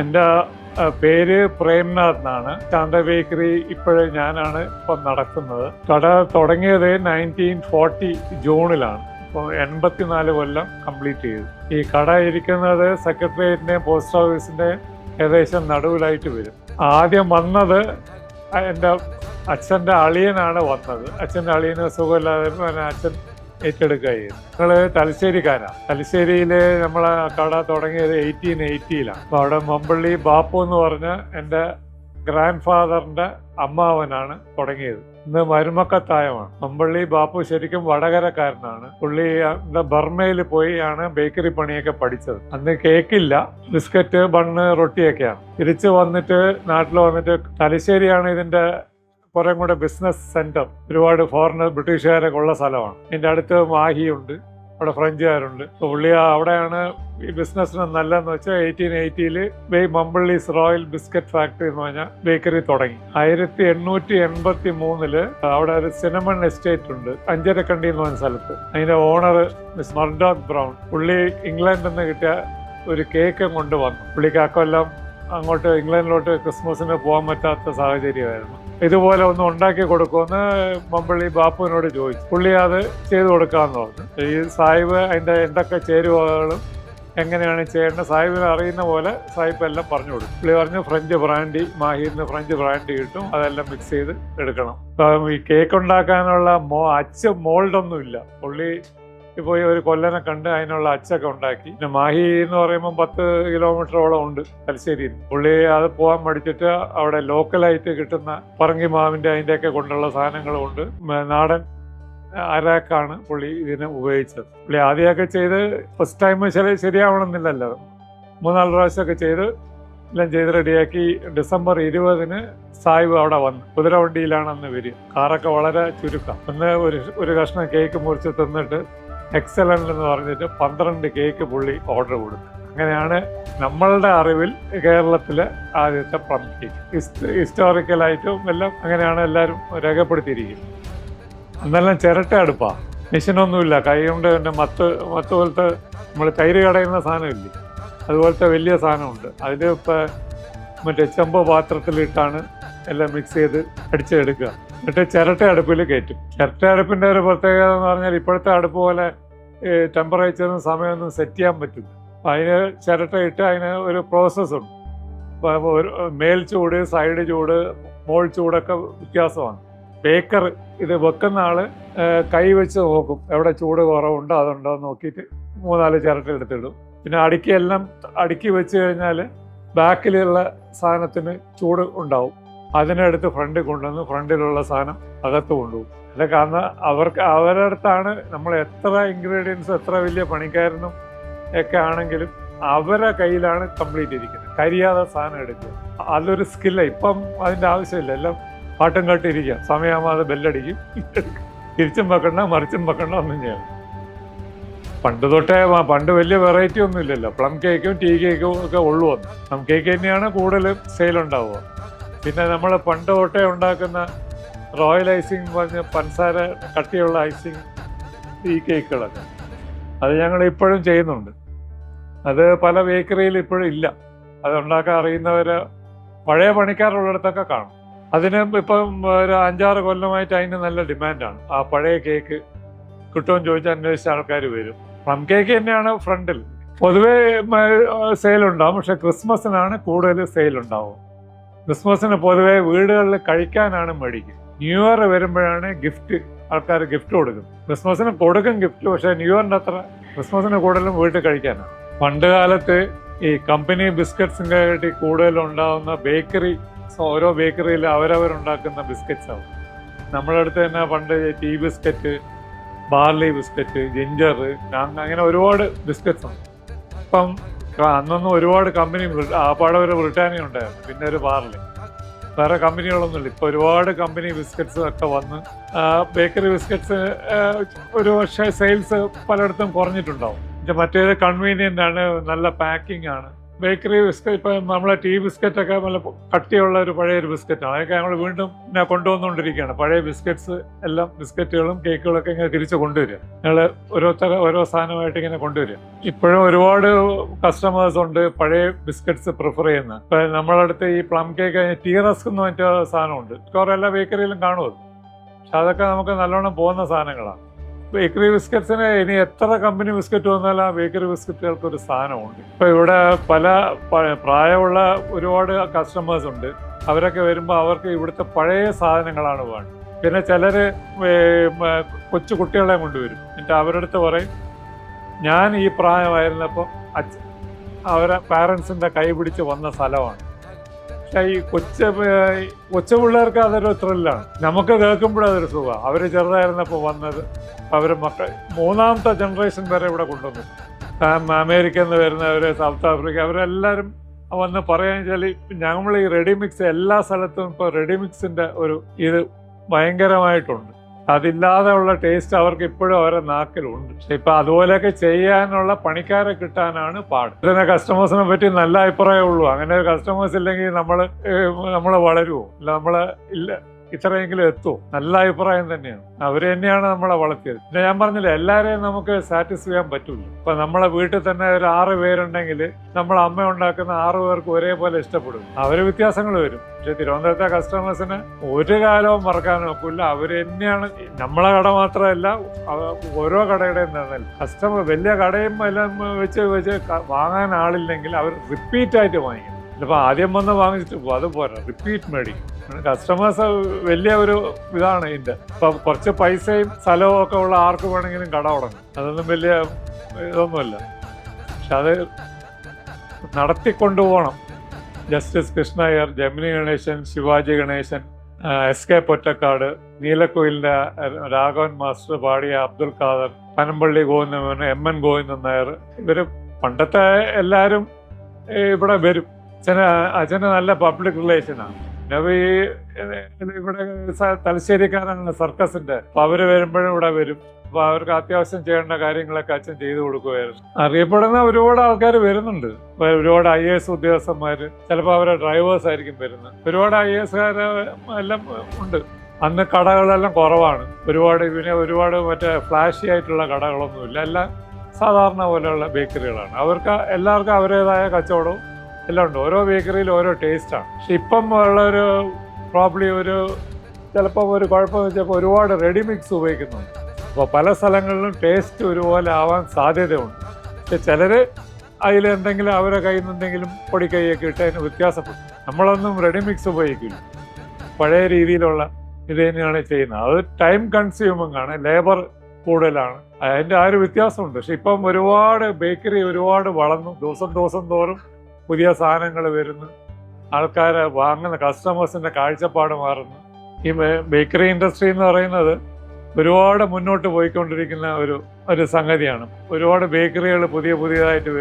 എന്റെ പേര് പ്രേംനാഥ് എന്നാണ്. ചാന്ത ബേക്കറി ഇപ്പോഴും ഞാനാണ് ഇപ്പം നടക്കുന്നത്. കട തുടങ്ങിയത് നയന്റീൻ ഫോർട്ടി ജൂണിലാണ്. ഇപ്പോൾ എൺപത്തിനാല് കൊല്ലം കംപ്ലീറ്റ് ചെയ്തു. ഈ കട ഇരിക്കുന്നത് സെക്രട്ടേറിയറ്റിന്റെ പോസ്റ്റ് ഓഫീസിന്റെ ഏകദേശം നടുവിലായിട്ട് വരും. ആദ്യം വന്നത് എന്റെ അച്ഛന്റെ അളിയനാണ് വന്നത്. അച്ഛന്റെ അളിയന് സുഖമില്ലാതെ അച്ഛൻ ഏറ്റെടുക്കുക ചെയ്തു ഞങ്ങൾ തലശ്ശേരിക്കാരാണ് തലശ്ശേരിയിൽ നമ്മളെ കട തുടങ്ങിയത് എയ്റ്റീൻ എയ്റ്റിയിലാണ് അപ്പോൾ അവിടെ മമ്പള്ളി ബാപ്പു എന്ന് പറഞ്ഞ എന്റെ ഗ്രാൻഡ് ഫാദറിന്റെ അമ്മാവനാണ് തുടങ്ങിയത്. ഇന്ന് മരുമക്കത്തായമാണ്. മമ്പള്ളി ബാപ്പു ശരിക്കും വടകരക്കാരനാണ്. പുള്ളി ബർമയിൽ പോയി ആണ് ബേക്കറി പണിയൊക്കെ പഠിച്ചത്. അന്ന് കേക്കില്ല. ബിസ്ക്കറ്റ് ബണ്ണ് റൊട്ടിയൊക്കെയാണ്. തിരിച്ച് വന്നിട്ട് നാട്ടിൽ വന്നിട്ട് തലശ്ശേരിയാണ് ഇതിന്റെ കുറേ ബിസിനസ് സെന്റർ ഒരുപാട് ഫോറിനർ ബ്രിട്ടീഷുകാരൊക്കെ ഉള്ള സ്ഥലമാണ്. എന്റെ അടുത്ത് മാഹിയുണ്ട് അവിടെ ഫ്രഞ്ചുകാരുണ്ട്. പുള്ളി അവിടെയാണ് ഈ ബിസിനസ്സിന് നല്ലതെന്ന് വെച്ചാൽ എയ്റ്റീൻ എയ്റ്റിയിൽ ബേ മമ്പിള്ളീസ് റോയൽ ബിസ്ക്കറ്റ് ഫാക്ടറി എന്ന് പറഞ്ഞ ബേക്കറി തുടങ്ങി. ആയിരത്തി എണ്ണൂറ്റി എൺപത്തി മൂന്നിൽ അവിടെ ഒരു സിനമൺ എസ്റ്റേറ്റ് ഉണ്ട് അഞ്ചരക്കണ്ടി എന്ന് പറഞ്ഞ സ്ഥലത്ത്. അതിന്റെ ഓണർ മിസ് മർഡോക് ബ്രൗൺ. പുള്ളി ഇംഗ്ലണ്ടിൽ നിന്ന് കിട്ടിയ ഒരു കേക്ക് കൊണ്ടുവന്നു. പുള്ളിക്ക് അക്കൊല്ലം അങ്ങോട്ട് ഇംഗ്ലണ്ടിലോട്ട് ക്രിസ്മസിന് പോകാൻ പറ്റാത്ത സാഹചര്യമായിരുന്നു. ഇതുപോലെ ഒന്ന് ഉണ്ടാക്കി കൊടുക്കുമെന്ന് മമ്പള്ളി ബാപ്പുവിനോട് ചോദിച്ചു. പുള്ളി അത് ചെയ്തു കൊടുക്കാമെന്ന് പറഞ്ഞു. ഈ സാഹിബ് അതിന്റെ എന്തൊക്കെ ചേരുവകളും എങ്ങനെയാണ് ചെയ്യേണ്ടത് സാഹിബിനെ അറിയുന്ന പോലെ സാഹിബ് എല്ലാം പറഞ്ഞു കൊടുക്കും പുള്ളി പറഞ്ഞു ഫ്രഞ്ച് ബ്രാൻഡി മാഹിന്ന് ഫ്രഞ്ച് ബ്രാൻഡി കിട്ടും അതെല്ലാം മിക്സ് ചെയ്ത് എടുക്കണം. ഈ കേക്ക് ഉണ്ടാക്കാനുള്ള മോ അച്ച് മോൾഡൊന്നും ഇല്ല പുള്ളി പോയി ഒരു കൊല്ലനെ കണ്ട് അതിനുള്ള അച്ചൊക്കെ ഉണ്ടാക്കി. പിന്നെ മാഹി എന്ന് പറയുമ്പോൾ പത്ത് കിലോമീറ്ററോളം ഉണ്ട് തലശ്ശേരിയിൽ. പുള്ളി അത് പോകാൻ പഠിച്ചിട്ട് അവിടെ ലോക്കലായിട്ട് കിട്ടുന്ന പറങ്കി മാവിന്റെ അതിന്റെയൊക്കെ കൊണ്ടുള്ള സാധനങ്ങളും ഉണ്ട്. മ- നാടൻ അരാക്കാണ് പുള്ളി ഇതിനെ ഉപയോഗിച്ചത്. പുള്ളി ആദ്യമൊക്കെ ചെയ്ത് ഫസ്റ്റ് ടൈം ചില ശരിയാവണമെന്നില്ലല്ലോ. മൂന്നാൽ പ്രാവശ്യമൊക്കെ ചെയ്ത് എല്ലാം ചെയ്ത് റെഡിയാക്കി ഡിസംബർ ഇരുപതിന് സായിബ് അവിടെ വന്നു. കുതിരവണ്ടിയിലാണ് അന്ന് വരിക. കാറൊക്കെ വളരെ ചുരുക്കം. ഒന്ന് ഒരു ഒരു കഷ്ണം കേക്ക് മുറിച്ച് തിന്നിട്ട് എക്സലന്റ് എന്ന് പറഞ്ഞിട്ട് പന്ത്രണ്ട് കേക്ക് പുള്ളി ഓർഡർ കൊടുത്തു. അങ്ങനെയാണ് നമ്മളുടെ അറിവിൽ കേരളത്തിൽ ആദ്യത്തെ പ്ലം കേക്ക് ഹിസ്റ്റോറിക്കലായിട്ടും എല്ലാം അങ്ങനെയാണ് എല്ലാവരും രേഖപ്പെടുത്തിയിരിക്കുന്നത്. അന്നെല്ലാം ചിരട്ട അടുപ്പാ. മെഷീനൊന്നുമില്ല കൈ കൊണ്ട് തന്നെ മത്ത് മത്ത് പോലത്തെ നമ്മൾ തൈര് കടയുന്ന സാധനമില്ലേ? അതുപോലത്തെ വലിയ സാധനമുണ്ട്. അതിൽ ഇപ്പം മറ്റേ ചെമ്പ് പാത്രത്തിലിട്ടാണ് എല്ലാം മിക്സ് ചെയ്ത് അടിച്ചെടുക്കുക. എന്നിട്ട് ചിരട്ട അടുപ്പിൽ കയറ്റും. ചിരട്ട അടുപ്പിന്റെ ഒരു പ്രത്യേകത എന്ന് പറഞ്ഞാൽ ഇപ്പോഴത്തെ അടുപ്പ് പോലെ ടെമ്പറേച്ചറും സമയമൊന്നും സെറ്റ് ചെയ്യാൻ പറ്റില്ല. അതിന് ചിരട്ട ഇട്ട് അതിന് ഒരു പ്രോസസ്സുണ്ട് മേൽ ചൂട് സൈഡ് ചൂട് മോൾ ചൂടൊക്കെ വ്യത്യാസമാണ്. ബേക്കർ ഇത് വെക്കുന്ന ആൾ കൈ വെച്ച് നോക്കും എവിടെ ചൂട് കുറവുണ്ടോ അതുണ്ടോ നോക്കിയിട്ട് മൂന്നാൽ ചിരട്ട എടുത്തിടും. പിന്നെ അടുക്കിയെല്ലാം അടുക്കി വെച്ച് കഴിഞ്ഞാൽ ബാക്കിലുള്ള സാധനത്തിന് ചൂട് ഉണ്ടാവും. അതിനെടുത്ത് ഫ്രണ്ടിൽ കൊണ്ടുവന്ന് ഫ്രണ്ടിലുള്ള സാധനം അകത്ത് കൊണ്ടുപോകും. അതൊക്കെ അന്ന് അവർക്ക് അവരുടെ അടുത്താണ് നമ്മൾ എത്ര ഇൻഗ്രീഡിയൻസ് എത്ര വലിയ പണിക്കാരനും ഒക്കെ ആണെങ്കിലും അവരുടെ കയ്യിലാണ് കംപ്ലീറ്റ് ഇരിക്കുന്നത്. കരിയാതെ സാധനം എടുക്കുക. അതൊരു സ്കില്ല ഇപ്പം അതിന്റെ ആവശ്യമില്ല. എല്ലാം പാട്ടും കേട്ടിരിക്കുക സമയമാതെ ബെല്ലടിക്കും. തിരിച്ചും വെക്കണ്ട മറിച്ചും വെക്കണ്ട ഒന്നും ചെയ്യണം പണ്ട് തൊട്ടേ പണ്ട് വലിയ വെറൈറ്റി ഒന്നും ഇല്ലല്ലോ. പ്ലം കേക്കും ടീ കേക്കും ഒക്കെ ഉള്ളു വന്നു പ്ലം കേക്ക് തന്നെയാണ് കൂടുതലും സെയിൽ ഉണ്ടാവുക. പിന്നെ നമ്മൾ പണ്ട് തൊട്ടേ ഉണ്ടാക്കുന്ന റോയൽ ഐസിങ് പറഞ്ഞ പൻസാര കട്ടിയുള്ള ഐസിങ് ഈ കേക്കുകളൊക്കെ. അത് ഞങ്ങൾ ഇപ്പോഴും ചെയ്യുന്നുണ്ട്. അത് പല ബേക്കറിയിൽ ഇപ്പോഴും ഇല്ല. അത് ഉണ്ടാക്കാൻ അറിയുന്നവർ പഴയ പണിക്കാരുള്ളിടത്തൊക്കെ കാണും. അതിന് ഇപ്പം ഒരു അഞ്ചാറ് കൊല്ലമായിട്ട് അതിന് നല്ല ഡിമാൻഡാണ്. ആ പഴയ കേക്ക് കിട്ടുമെന്ന് ചോദിച്ചാൽ അന്വേഷിച്ച ആൾക്കാർ വരും. പ്ലം കേക്ക് തന്നെയാണ് ഫ്രണ്ടിൽ. പൊതുവേ സെയിൽ ഉണ്ടാവും. പക്ഷെ ക്രിസ്മസിനാണ് കൂടുതൽ സെയിൽ ഉണ്ടാവും ക്രിസ്മസിന് പൊതുവെ വീടുകളിൽ കഴിക്കാനാണ് മേടിക്കുക ന്യൂ ഇയർ വരുമ്പോഴാണ് ഗിഫ്റ്റ് ആൾക്കാർ ഗിഫ്റ്റ് കൊടുക്കും. ക്രിസ്മസിന് കൊടുക്കും ഗിഫ്റ്റ് പക്ഷേ ന്യൂ ഇയറിന്റെ അത്ര ക്രിസ്മസിന് കൂടുതലും വീട്ടിൽ കഴിക്കാനാണ് പണ്ട് കാലത്ത് ഈ കമ്പനി ബിസ്ക്കറ്റ്സിന്റെ കാട്ടി കൂടുതലുണ്ടാകുന്ന ബേക്കറി ഓരോ ബേക്കറിയിൽ അവരവരുണ്ടാക്കുന്ന ബിസ്ക്കറ്റ്സ് ആവും. നമ്മുടെ അടുത്ത് തന്നെ പണ്ട് tea biscuit barley biscuit ginger അങ്ങനെ ഒരുപാട് ബിസ്ക്കറ്റ്സ് ഉണ്ട്. ഇപ്പം അന്നൊന്നും ഒരുപാട് കമ്പനി ആപ്പാടെ ഒരു ബ്രിട്ടാനിയ ഉണ്ടായിരുന്നു. പിന്നെ ഒരു പാർലി വേറെ കമ്പനികളൊന്നുമില്ല. ഇപ്പോൾ ഒരുപാട് കമ്പനി ബിസ്ക്കറ്റ്സ് ഒക്കെ വന്ന് ബേക്കറി ബിസ്ക്കറ്റ്സ് ഒരു പക്ഷേ സെയിൽസ് പലയിടത്തും കുറഞ്ഞിട്ടുണ്ടാവും. മറ്റേത് കൺവീനിയന്റ് ആണ് നല്ല പാക്കിംഗ് ആണ്. ബേക്കറി ബിസ്ക്കറ്റ് ഇപ്പം നമ്മളെ ടീ ബിസ്ക്കറ്റൊക്കെ നല്ല കട്ടിയുള്ള ഒരു പഴയ ഒരു ബിസ്ക്കറ്റാണ്. അതൊക്കെ ഞങ്ങൾ വീണ്ടും ഇങ്ങനെ കൊണ്ടുവന്നുകൊണ്ടിരിക്കുകയാണ്. പഴയ ബിസ്ക്കറ്റ്സ് എല്ലാം ബിസ്ക്കറ്റുകളും കേക്കുകളൊക്കെ ഇങ്ങനെ തിരിച്ച് കൊണ്ടുവരിക. ഞങ്ങൾ ഓരോരുത്തർ ഓരോ സാധനമായിട്ട് ഇങ്ങനെ കൊണ്ടുവരിക. ഇപ്പോഴും ഒരുപാട് കസ്റ്റമേഴ്സ് ഉണ്ട് പഴയ ബിസ്ക്കറ്റ്സ് പ്രിഫർ ചെയ്യുന്ന. ഇപ്പം നമ്മളടുത്ത് ഈ പ്ലം കേക്ക് ടീ റസ്ക് എന്ന് പറഞ്ഞ സാധനമുണ്ട്. മിക്കവാറും എല്ലാ ബേക്കറിയിലും കാണുമത് പക്ഷെ അതൊക്കെ നമുക്ക് നല്ലോണം പോകുന്ന സാധനങ്ങളാണ്. ബേക്കറി ബിസ്ക്കറ്റ്സിന് ഇനി എത്ര കമ്പനി ബിസ്ക്കറ്റ് വന്നാലും ആ ബേക്കറി ബിസ്ക്കറ്റുകൾക്ക് ഒരു സ്ഥാനമുണ്ട് ഇപ്പൊ ഇവിടെ പല പ്രായമുള്ള ഒരുപാട് കസ്റ്റമേഴ്സ് ഉണ്ട്. അവരൊക്കെ വരുമ്പോൾ അവർക്ക് ഇവിടുത്തെ പഴയ സാധനങ്ങളാണ് വേണ്ടത്. പിന്നെ ചിലര് കൊച്ചു കുട്ടികളെ കൊണ്ടുവരും. എന്നിട്ട് അവരുടെ അടുത്ത് പറയും ഞാൻ ഈ പ്രായമായിരുന്നപ്പോൾ അച്ഛ അവരെ പാരൻസിന്റെ കൈ പിടിച്ച് വന്ന സ്ഥലമാണ്. ഈ കൊച്ച കൊച്ചു പിള്ളേർക്ക് അതൊരു ത്രില്ലാണ് നമുക്ക് കേൾക്കുമ്പോഴും അതൊരു സുഖമാണ് അവർ ചെറുതായിരുന്നപ്പോൾ വന്നത് അവർ മക്കൾ മൂന്നാമത്തെ ജനറേഷൻ വരെ ഇവിടെ കൊണ്ടുവന്നു. അമേരിക്കയിൽ നിന്ന് വരുന്നവർ സൗത്ത് ആഫ്രിക്ക അവരെല്ലാവരും വന്ന് പറയുകയെന്ന് വെച്ചാൽ ഞങ്ങൾ ഈ റെഡിമിക്സ് എല്ലാ സ്ഥലത്തും ഇപ്പോൾ റെഡിമിക്സിന്റെ ഒരു ഇത് ഭയങ്കരമായിട്ടുണ്ട്. അതില്ലാതെ ഉള്ള ടേസ്റ്റ് അവർക്ക് ഇപ്പോഴും അവരുടെ നാക്കിലുണ്ട്. പക്ഷെ ഇപ്പൊ അതുപോലെയൊക്കെ ചെയ്യാനുള്ള പണിക്കാരെ കിട്ടാനാണ് പാട്. ഇതിനെ കസ്റ്റമേഴ്സിനെ പറ്റി നല്ല അഭിപ്രായമുള്ളൂ അങ്ങനെ കസ്റ്റമേഴ്സ് ഇല്ലെങ്കിൽ നമ്മൾ നമ്മൾ വളരുമോ ഇല്ല നമ്മൾ ഇല്ല ഇത്രയെങ്കിലും എത്തുമോ നല്ല അഭിപ്രായം തന്നെയാണ്. അവർ തന്നെയാണ് നമ്മളെ വളർത്തിയത്. പിന്നെ ഞാൻ പറഞ്ഞില്ല എല്ലാവരെയും നമുക്ക് സാറ്റിസ്ഫൈ ചെയ്യാൻ പറ്റില്ല ഇപ്പൊ നമ്മളെ വീട്ടിൽ തന്നെ ഒരു ആറ് പേരുണ്ടെങ്കിൽ നമ്മൾ അമ്മ ഉണ്ടാക്കുന്ന ആറ് പേർക്ക് ഒരേപോലെ ഇഷ്ടപ്പെടും. അവർ വ്യത്യാസങ്ങൾ വരും. പക്ഷെ തിരുവനന്തപുരത്തെ കസ്റ്റമേഴ്സിന് ഒരു കാലവും മറക്കാൻ നോക്കില്ല അവർ തന്നെയാണ്. നമ്മളെ കട മാത്രമല്ല ഓരോ കടയുടെയും നിന്നാൽ കസ്റ്റമർ വലിയ കടയും എല്ലാം വെച്ച് വെച്ച് വാങ്ങാൻ ആളില്ലെങ്കിൽ അവർ റിപ്പീറ്റ് ആയിട്ട് വാങ്ങിക്കും. ചിലപ്പോൾ ആദ്യം വന്ന് വാങ്ങിച്ചിട്ട് പോകും അത് പോരാ. റിപ്പീറ്റ് മേടിക്കും. കസ്റ്റമേഴ്സ് വലിയ ഒരു ഇതാണ് ഇതിന്റെ അപ്പൊ കുറച്ച് പൈസയും സ്ഥലവും ഒക്കെ ഉള്ള ആർക്ക് വേണമെങ്കിലും കട തുടങ്ങും. അതൊന്നും വലിയ ഇതൊന്നുമല്ല. പക്ഷെ അത് നടത്തിക്കൊണ്ടുപോകണം. Justice Krishna Iyer Gemini Ganesan Sivaji Ganesan S K Pottekkatt നീലക്കോയിലിന്റെ Raghavan master പാടിയ അബ്ദുൽ ഖാദർ പനമ്പള്ളി ഗോവിന്ദൻ എം എൻ ഗോവിന്ദൻ നായർ ഇവർ പണ്ടത്തെ എല്ലാവരും ഇവിടെ വരും. അച്ഛന് അച്ഛന് നല്ല പബ്ലിക് റിലേഷനാണ് ഇവിടെ തലശ്ശേരിക്കാരാണ് സർക്കസിന്റെ. അപ്പൊ അവർ വരുമ്പോഴും ഇവിടെ വരും. അപ്പൊ അവർക്ക് അത്യാവശ്യം ചെയ്യേണ്ട കാര്യങ്ങളൊക്കെ അച്ഛൻ ചെയ്തു കൊടുക്കുമായിരുന്നു അറിയപ്പെടുന്ന ഒരുപാട് ആൾക്കാർ വരുന്നുണ്ട്. ഒരുപാട് ഐ എസ് ഉദ്യോഗസ്ഥന്മാര് ചിലപ്പോൾ അവരെ ഡ്രൈവേഴ്സ് ആയിരിക്കും വരുന്നത്. ഒരുപാട് ഐ എസ്കാര് എല്ലാം ഉണ്ട്. അന്ന് കടകളെല്ലാം കുറവാണ്. ഒരുപാട് പിന്നെ ഒരുപാട് മറ്റേ ഫ്ലാഷി ആയിട്ടുള്ള കടകളൊന്നുമില്ല. എല്ലാം സാധാരണ പോലെയുള്ള ബേക്കറികളാണ്. അവർക്ക് എല്ലാവർക്കും അവരുടേതായ കച്ചവടവും എല്ലാം ഉണ്ട്. ഓരോ ബേക്കറിയിൽ ഓരോ ടേസ്റ്റാണ് പക്ഷെ ഇപ്പം ഉള്ള ഒരു പ്രോബ്ലി ഒരു ചിലപ്പോൾ ഒരു കുഴപ്പമെന്ന് വെച്ചപ്പോൾ ഒരുപാട് റെഡിമിക്സ് ഉപയോഗിക്കുന്നുണ്ട്. അപ്പോൾ പല സ്ഥലങ്ങളിലും ടേസ്റ്റ് ഒരുപോലെ ആവാൻ സാധ്യതയുണ്ട്. പക്ഷെ ചിലർ അതിൽ എന്തെങ്കിലും അവരെ കയ്യിൽ നിന്ന് എന്തെങ്കിലും പൊടിക്കൈയൊക്കെ ഇട്ട് അതിന് വ്യത്യാസപ്പെടും. നമ്മളൊന്നും റെഡിമിക്സ് ഉപയോഗിക്കില്ല. പഴയ രീതിയിലുള്ള ഇത് തന്നെയാണ് ചെയ്യുന്നത്. അത് ടൈം കൺസ്യൂമിംഗ് ആണ് ലേബർ കൂടുതലാണ്. അതിന്റെ ആ ഒരു വ്യത്യാസമുണ്ട്. പക്ഷെ ഇപ്പം ഒരുപാട് ബേക്കറി ഒരുപാട് വളർന്നു. ദിവസം ദിവസം തോറും പുതിയ സാധനങ്ങൾ വരുന്നു. ആൾക്കാർ വാങ്ങുന്ന കസ്റ്റമേഴ്സിന്റെ കാഴ്ചപ്പാട് മാറുന്നു. ഈ ബേക്കറി ഇൻഡസ്ട്രി എന്ന് പറയുന്നത് ഒരുപാട് മുന്നോട്ട് പോയിക്കൊണ്ടിരിക്കുന്ന ഒരു ഒരു സംഗതിയാണ്. ഒരുപാട് ബേക്കറികൾ പുതിയ പുതിയതായിട്ട്